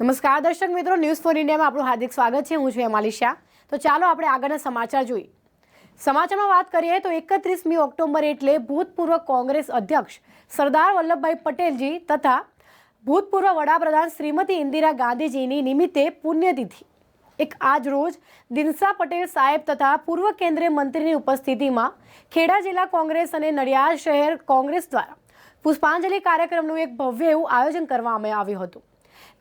નમસ્કાર દર્શક મિત્રો ન્યૂઝ ફોર ઇન્ડિયામાં આપણું હાર્દિક સ્વાગત છે. હું છું હેમાલી તો ચાલો આપણે આગળના સમાચાર જોઈએ. સમાચારમાં વાત કરીએ તો એકત્રીસમી ઓક્ટોબર એટલે ભૂતપૂર્વ કોંગ્રેસ અધ્યક્ષ સરદાર વલ્લભભાઈ પટેલજી તથા ભૂતપૂર્વ વડાપ્રધાન શ્રીમતી ઇન્દિરા ગાંધીજીની નિમિત્તે પુણ્યતિથિ. એક આજ રોજ દિનસા પટેલ સાહેબ તથા પૂર્વ કેન્દ્રીય મંત્રીની ઉપસ્થિતિમાં ખેડા જિલ્લા કોંગ્રેસ અને નડિયાદ શહેર કોંગ્રેસ દ્વારા પુષ્પાંજલિ કાર્યક્રમનું એક ભવ્ય એવું આયોજન કરવામાં આવ્યું હતું.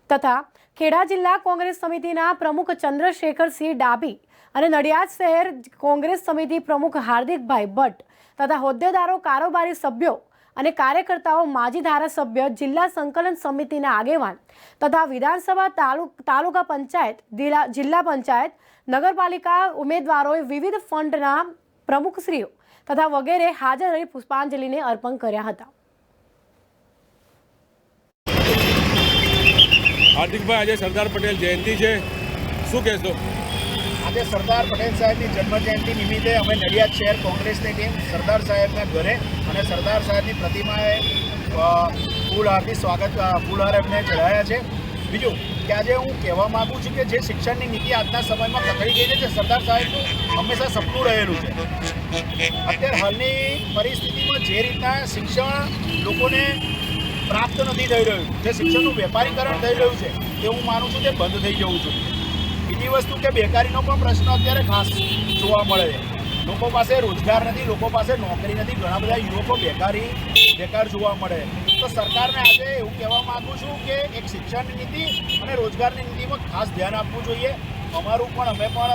તથા ખેડા જિલ્લા કોંગ્રેસ સમિતિના પ્રમુખ ચંદ્રશેખરસિંહ ડાભી અને નડિયાદ શહેર કોંગ્રેસ સમિતિ પ્રમુખ હાર્દિકભાઈ ભટ્ટ તથા હોદ્દેદારો, કારોબારી સભ્યો અને કાર્યકર્તાઓ, માજી ધારાસભ્ય, જિલ્લા સંકલન સમિતિના આગેવાન તથા વિધાનસભા તાલુ તાલુકા પંચાયત જિલ્લા પંચાયત, નગરપાલિકા ઉમેદવારોએ વિવિધ ફંડના પ્રમુખશ્રીઓ તથા વગેરે હાજર રહી પુષ્પાંજલિને અર્પણ કર્યા હતા. હાર્દિકભાઈ, આજે સરદાર પટેલ જયંતિ છે. શું કહેશો? આજે સરદાર પટેલ સાહેબની જન્મજયંતિ નિમિત્તે અમે નડિયાદ શહેર કોંગ્રેસની ટીમ સરદાર સાહેબના ઘરે અને સરદાર સાહેબની પ્રતિમાએ ફૂલહારથી સ્વાગત ફૂલહાર એમને ચઢાયા છે. બીજું કે આજે હું કહેવા માગું છું કે જે શિક્ષણની નીતિ આજના સમયમાં પકડી ગઈ છે સરદાર સાહેબનું હંમેશા સપનું રહેલું છે. અત્યારે હાલની પરિસ્થિતિમાં જે રીતના શિક્ષણ લોકોને પ્રાપ્ત નથી થઈ રહ્યું. જે શિક્ષણનું વેપારીકરણ થઈ રહ્યું છે, તે હું માનું છું કે બંધ થઈ જવું છું બીજી વસ્તુ કે બેકારીનો પણ પ્રશ્ન અત્યારે ખાસ જોવા મળે છે. લોકો પાસે રોજગાર નથી, લોકો પાસે નોકરી નથી. ઘણા બધા યુવકો બેકારી, બેકાર જોવા મળે તો સરકારને આજે એવું કહેવા માગું છું કે એક શિક્ષણની નીતિ અને રોજગારની નીતિમાં ખાસ ધ્યાન આપવું જોઈએ. અમારું પણ અમે પણ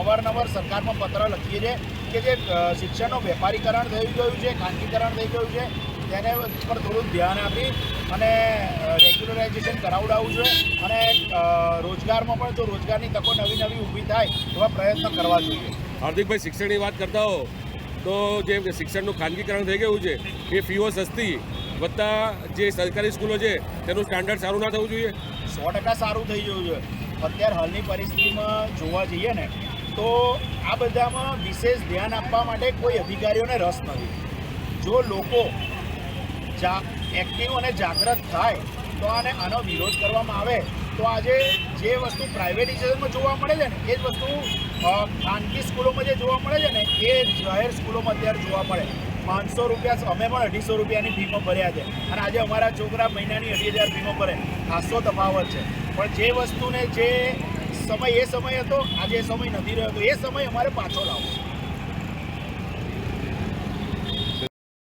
અવારનવાર સરકારમાં પત્ર લખીએ છીએ કે જે શિક્ષણનું વેપારીકરણ થઈ ગયું છે, ખાનગીકરણ થઈ ગયું છે તેને પર થોડું ધ્યાન આપી અને રેગ્યુલરાઇઝેશન કરાવડાવવું જોઈએ અને રોજગારમાં પણ જો રોજગારની તકો નવી નવી ઊભી થાય એવા પ્રયત્ન કરવા જોઈએ. હાર્દિકભાઈ શિક્ષણની વાત કરતા હો તો જે શિક્ષણનું ખાનગીકરણ થઈ ગયું છે એ ફીઓ સસ્તી વત્તા જે સરકારી સ્કૂલો છે તેનું સ્ટાન્ડર્ડ સારું ના થવું જોઈએ? સો ટકા સારું થઈ ગયું છે. અત્યારે હાલની પરિસ્થિતિમાં જોવા જઈએ ને તો આ બધામાં વિશેષ ધ્યાન આપવા માટે કોઈ અધિકારીઓને રસ નથી. જો લોકો જા એક્ટિવ અને જાગૃત થાય, તો આને આનો વિરોધ કરવામાં આવે. તો આજે જે વસ્તુ પ્રાઇવેટાઇઝેશનમાં જોવા મળે છે ને, એ જ વસ્તુ ખાનગી સ્કૂલોમાં જે જોવા મળે છે ને, એ જાહેર સ્કૂલોમાં અત્યારે જોવા મળે. પાંચસો રૂપિયા અમે પણ અઢીસો રૂપિયાની ફીમો ભર્યા છે. અને આજે અમારા છોકરા મહિનાની અઢી હજાર ફીમો ભરે. ખાસો તફાવત છે. પણ જે વસ્તુને જે સમય, એ સમય હતો, આજે સમય નથી રહ્યો, તો એ સમય અમારે પાછો લાવવો